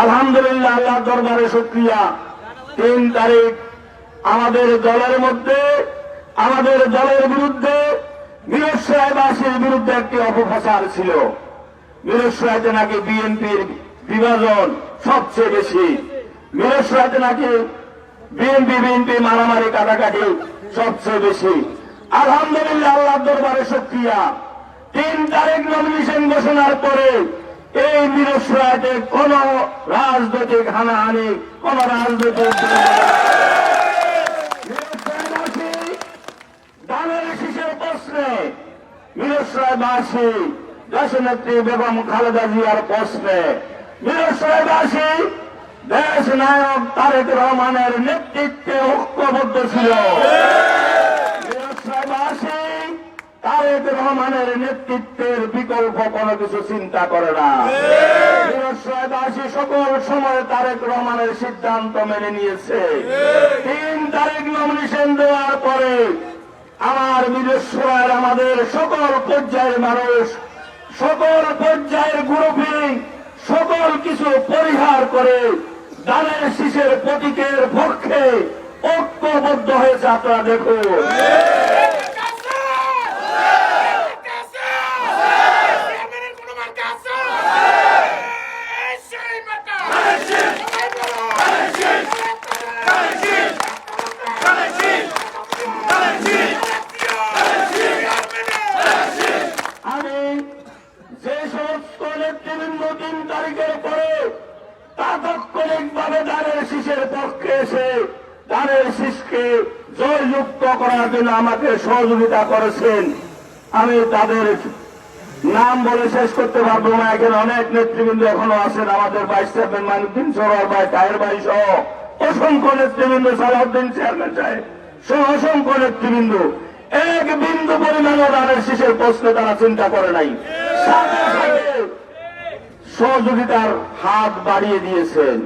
আলহামদুলিল্লাহ আল্লাহ দরবারে শুক্রিয়া। তিন তারিখ আমাদের দলের মধ্যে, আমাদের দলের বিরুদ্ধে মিরসরাইবাসীর বিরুদ্ধে একটি অপপ্রচার ছিল। মিরসরাইতে নাকি বিএনপির বিভাজন সবচেয়ে বেশি। মিরসরাইতে নাকি বিএনপি বিএনপি মারামারি কাটাকাটি সবচেয়ে বেশি। আলহামদুলিল্লাহ আল্লাহ দরবারে শুক্রিয়া। তিন তারিখ নমিনেশন ঘোষণার পরে এই মিরসরাইতে কোন রাজনৈতিক হানাহানি কোন রাজনৈতিক দেশ নায়ক তারেক রহমানের নেতৃত্বে ঐক্যবদ্ধ ছিল মিরসরাইবাসী তারেক রহমানের নেতৃত্বের বিকল্প কোনো কিছু চিন্তা করে না। সকল সময় তারেক রহমানের সিদ্ধান্ত মেনে নিয়েছে। তিন তারিখ নমিনেশন দেওয়ার পরে আমার মিরেশ্বর আমাদের সকল পর্যায়ের মানুষ সকল পর্যায়ের গ্রুপিং সকল কিছু পরিহার করে দানের শিশের প্রতীকের পক্ষে ঐক্যবদ্ধ হয়েছে। আপনারা দেখুন। সমস্ত নেতৃবৃন্দ তিন তারিখের পরে তাৎক্ষণিক ভাবে দানের শীষের পক্ষে এসে দানের শীষকে জয়যুক্ত করার জন্য আমাকে সহযোগিতা করেছেন। আমি তাদের নাম বলে শেষ করতে পারব না। এখানে অনেক নেতৃবৃন্দ এখনও আছেন। আমাদের ভাইস চেয়ারম্যান মাইনুদ্দিন সরোয়ার ভাই, তাহের ভাই সহ অসংখ্য নেতৃবৃন্দ, সালাউদ্দিন চেয়ারম্যান সাহেব সহ অসংখ্য নেতৃবৃন্দ। এক বিন্দু পরিমাণও দানের শীষের প্রশ্নে তারা চিন্তা করে নাই। সহযোগিতার হাত বাড়িয়ে দিয়েছেন।